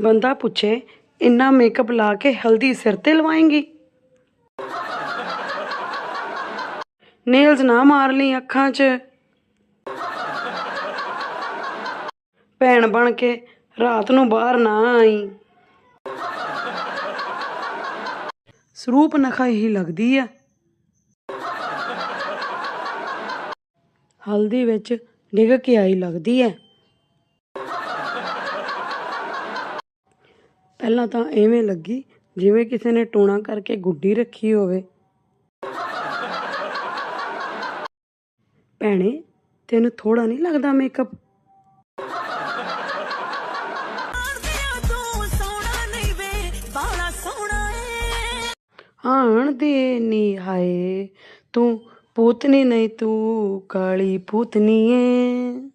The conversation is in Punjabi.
ਬੰਦਾ ਪੁੱਛੇ, ਇੰਨਾ ਮੇਕਅਪ ਲਾ ਕੇ ਹਲਦੀ ਸਿਰ ਤੇ ਲਵਾਏਂਗੀ? ਨੇਲਸ ਨਾ ਮਾਰ ਲਈ ਅੱਖਾਂ 'ਚ। ਭੈਣ ਬਣ ਕੇ ਰਾਤ ਨੂੰ ਬਾਹਰ ਨਾ ਆਈ। ਸਰੂਪ ਨਖਾ ਹੀ ਲੱਗਦੀ ਆ। ਹਲਦੀ ਵਿੱਚ ਡਿੱਗ ਕੇ ਆਈ ਲੱਗਦੀ ਹੈ ਪਹਿਲਾਂ ਤਾਂ ਐਵੇਂ ਲੱਗੀ ਜਿਵੇਂ ਕਿਸੇ ਨੇ ਟੂਣਾ ਕਰਕੇ ਗੁੱਡੀ ਰੱਖੀ ਹੋਵੇ। ਭੈਣੇ, ਤੈਨੂੰ ਥੋੜਾ ਨਹੀਂ ਲੱਗਦਾ ਮੇਕਅਪ ਆਣ ਦੇ ਨੀ ਹਾਏ, ਤੂੰ ਪੂਤਨੀ ਨਹੀਂ, ਤੂੰ ਕਾਲੀ ਪੂਤਨੀ ਏ।